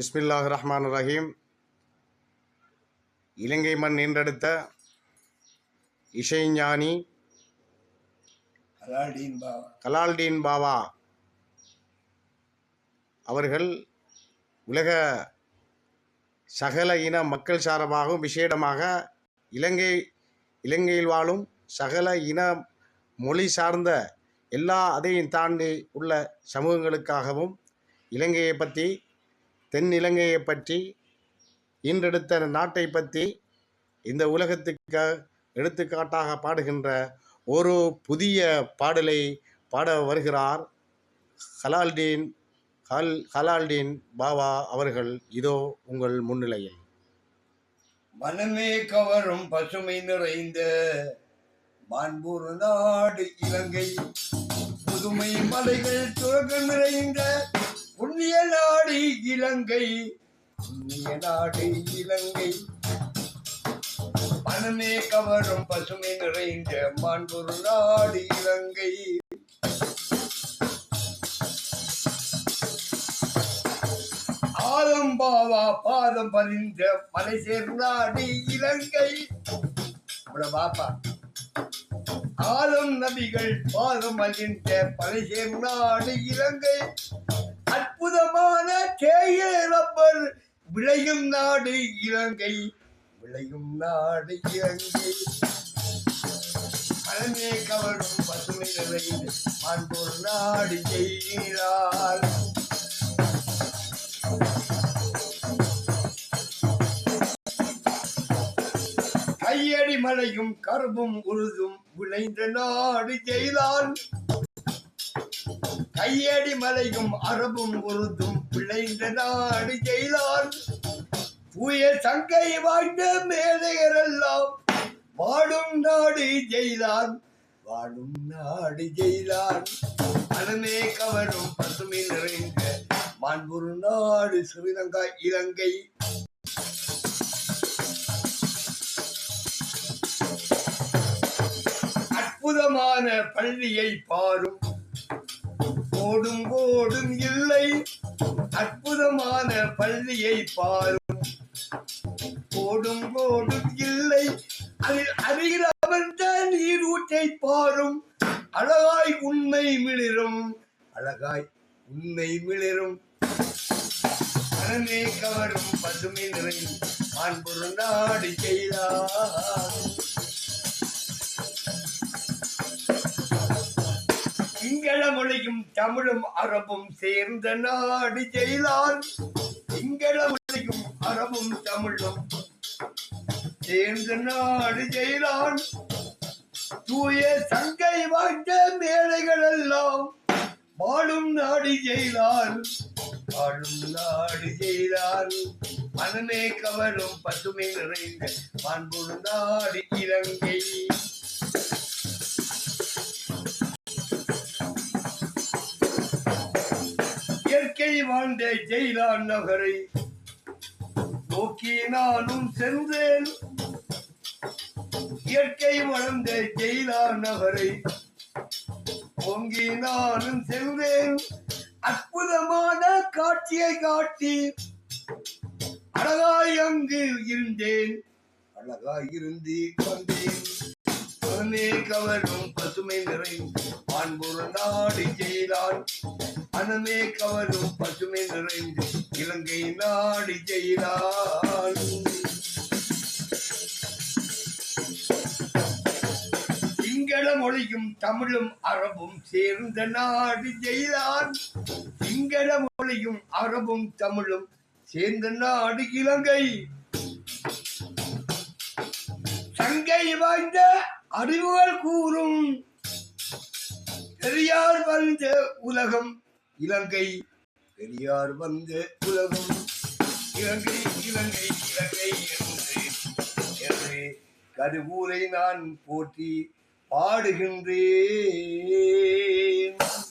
பிஸ்மில்லாஹ் ரஹ்மான் ரஹீம் இலங்கை மண் ஈன்றெடுத்த இசைஞானி கலால்டீன் பாவா அவர்கள் உலக சகல இன மக்கள் சார்பாகவும் விசேடமாக இலங்கை இலங்கையில் வாழும் சகல இன மொழி சார்ந்த எல்லா அதையும் தாண்டி உள்ள சமூகங்களுக்காகவும் இலங்கையை பற்றி தென் இலங்கையை பற்றி இன்றெடுத்த நாட்டை பற்றி இந்த உலகத்துக்கு எடுத்துக்காட்டாக பாடுகின்ற ஒரு புதிய பாடலை பாட வருகிறார் ஹலால்டீன் ஹல் ஹலால்டீன் பாவா அவர்கள். இதோ உங்கள் முன்னிலையில். மனமே கவரும் பசுமை நிறைந்த மாண்பூர் நாடு இலங்கை. புதுமை மலைகள் துறக்க நிறைந்த புண்ணிய நாடு இலங்கை. புண்ணிய நாடு இலங்கை. மனமே கவரும் பசுமை நிறைந்த மாண்பூர் நாடு இலங்கை. ஆலம் பாவா பாதம் பறிந்த மலை சேர்ந்தாடி இலங்கை. பாப்பா. ஆலம் நபிகள் பாதம் அழிந்த மலை சேர்ந்தாடி இலங்கை. விளையும் நாடு இலங்கை விளையும் நாடு இலங்கை. மனமே கவரும் பசுமை நிறைந்த மாண்போர் நாடு செய்கிறார். கையடி மலையும் கரும்பும் உருதும் விளைந்த நாடு செய்தான். கையடி மலையும் அரபும் உருதும் விளைந்த நாடு ஜெயிலான் தூய சங்கை வாய்ந்த மேதையரெல்லாம் வாடும் நாடு ஜெயிலான் வாடும் நாடு ஜெயிலான் மனமே கவரும் பசுமை நிறைந்த மாண்புரு நாடு ஸ்ரீலங்கா இலங்கை. அற்புதமான பள்ளியை பாரும். ஓடும் ஓடும் இல்லை. அற்புதமான பள்ளியை பாரும். போடும் போடும் இல்லை. அதில் அருகில் அமர்ந்த நீரூற்றை பாரும். அழகாய் உண்மை மிளிரும். அழகாய் உண்மை மிளிரும். மனமே கவரும் பசுமை நிறையும். மாண்புரு நாடு செய்தார். சிங்கள மொழியும் தமிழும் அரபும் சேர்ந்த நாடு ஜெயிலான் சிங்கள மொழியும் அரபும் தமிழும் சேர்ந்த நாடு ஜெயிலான் தூய சங்கை வாய்ந்த மேலைகள் எல்லாம் வாழும் நாடு ஜெயிலான் வாழும் நாடு ஜெயிலான் மனமே கவரும் பசுமை நிறைந்த மாண்புரு நாடு இலங்கை. வாழ்ந்த ஜெயிலான் நகரை. நோக்கி நானும் சென்றேன். இயற்கை வளர்ந்த ஜெயிலான் நகரை. பொங்கி நானும் சென்றேன். அற்புதமான காட்சியை காட்டி அழகாய் அங்கு இருந்தேன். அழகாய் இருந்து வந்தேன் கவரும் பசுமை நிறைந்த மாண்புற நாடு செய்தான் அனமே கவரும் பசுமை நிறைந்து இலங்கை நாடு செய்தான் சிங்கள மொழியும் தமிழும் அரபும் சேர்ந்த நாடு ஜெயிலான் சிங்கள மொழியும் அரபும் தமிழும் சேர்ந்த நாடு இலங்கை. சங்கை வாய்ந்த அறிவுகள் கூறும் பெரியார் வந்த உலகம் இலங்கை. பெரியார் வந்த உலகம் இலங்கை இலங்கை இலங்கை என்று. என்று கருவூரை நான் போற்றி பாடுகின்றேன்.